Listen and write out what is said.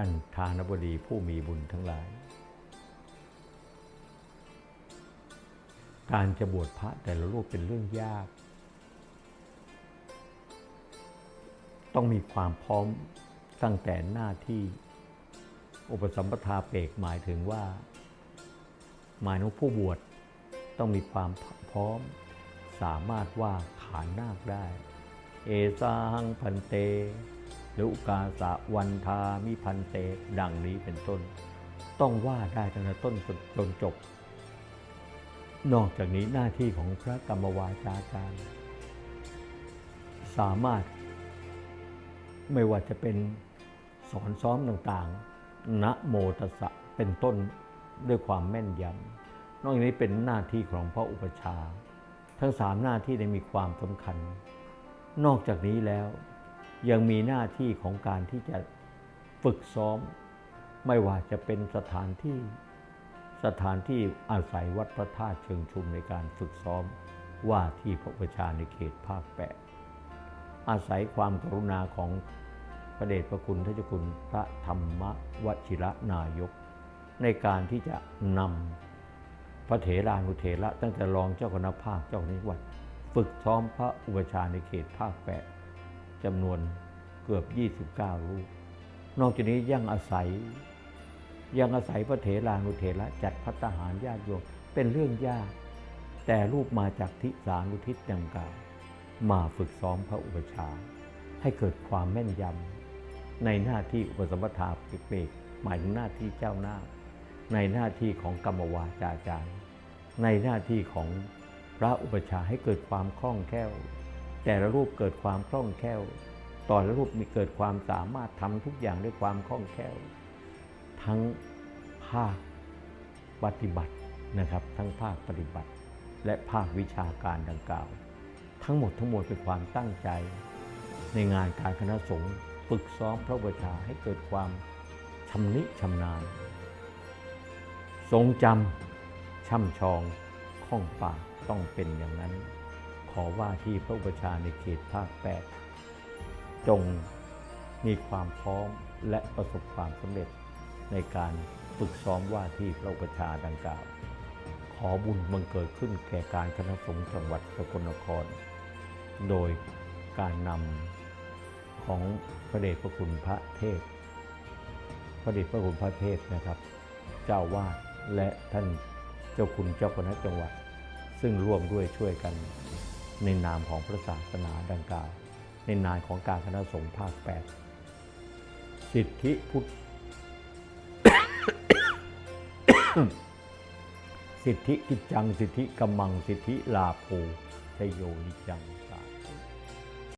ท่านทานบดีผู้มีบุญทั้งหลาย การจะบวชพระแต่ละรูปเป็นเรื่องยาก ต้องมีความพร้อมตั้งแต่หน้าที่ อุปสัมปทาเปกหมายถึงว่า หมายถึงผู้บวชต้องมีความพร้อม สามารถว่าขานนาคได้ เอสาหังพันเต หรืออุกาสะวันทามิพันเต ดังนี้เป็นต้น ต้องว่าได้ตั้งแต่ต้นจนจบ นอกจากนี้หน้าที่ของพระกรรมวาจาจารย์ สามารถ ไม่ว่าจะเป็นสอนซ้อมต่างๆ นะโมตสะเป็นต้นด้วยความแม่นยำ นอกจากนี้เป็นหน้าที่ของพระอุปชา ทั้งสามหน้าที่ได้มีความสำคัญ นอกจากนี้แล้ว ยังมีหน้าที่ของการที่จะฝึกซ้อม ไม่ว่าจะเป็นสถานที่สถานที่อาศัยวัดพระธาตุเชิงชุมในการฝึกซ้อมว่าที่พระอุปชาในเขตภาคแปดอาศัยความกรุณาของพระเดชพระคุณทเจาคุณพระธรรมวชิระนายก ในการที่จะนำพระเถรานุเถระตั้งแต่รองเจ้าคณะภาคเจ้าคณะวัด ฝึกซ้อมพระอุปชาในเขตภาคแปด จำนวนเกือบ 29 รูป นอกจากนี้ยังอาศัย ยังอาศัยพระเถรานุเถระจัดพัฒหารญาติโยมเป็นเรื่องยาก แต่รูปมาจากทิสานุทิศดังกล่าวมาฝึกซ้อมพระอุปชา ให้เกิดความแม่นยำในหน้าที่อุปสมบทาเปกหมายถึงหน้าที่เจ้าหน้า ในหน้าที่ของกรรมวาจาจารย์ ในหน้าที่ของพระอุปชาให้เกิดความคล่องแคล่ว แต่ละรูปเกิดความคล่องแคล่วตอนละรูปมีเกิดความสามารถทำทุกอย่างด้วยความคล่องแคล่ว ทั้งภาคปฏิบัตินะครับ ทั้งภาคปฏิบัติ และภาควิชาการดังกล่าว ทั้งหมดทั้งมวลเป็นความตั้งใจ ในงานการคณะสงฆ์ฝึกซ้อมพระอุปชาให้เกิดความชำนิชำนาญ ทรงจำช่ำชองข้องปากต้องเป็นอย่างนั้น อว่าที่พระอุปชาในเขตภาคแปดจงมีความพร้อมและประสบความสำเร็จในการฝึกซ้อมว่าที่พระอุปชาดังกล่าว ขอบุญบังเกิดขึ้นแก่การคณะสงฆ์จังหวัดสกลนคร โดยการนำของพระเดชพระคุณพระเทพ พระเดชพระคุณพระเทพนะครับ เจ้าวาดและท่านเจ้าคุณเจ้าคณะจังหวัด ซึ่งร่วมด้วยช่วยกัน ในนามของพระศาสนาดังกล่าว ในนามของการคณะสงฆ์ภาคแปดสิทธิพุทธสิทธิกิจจัง สิทธิกำมัง สิทธิลาโภชโยนิจัง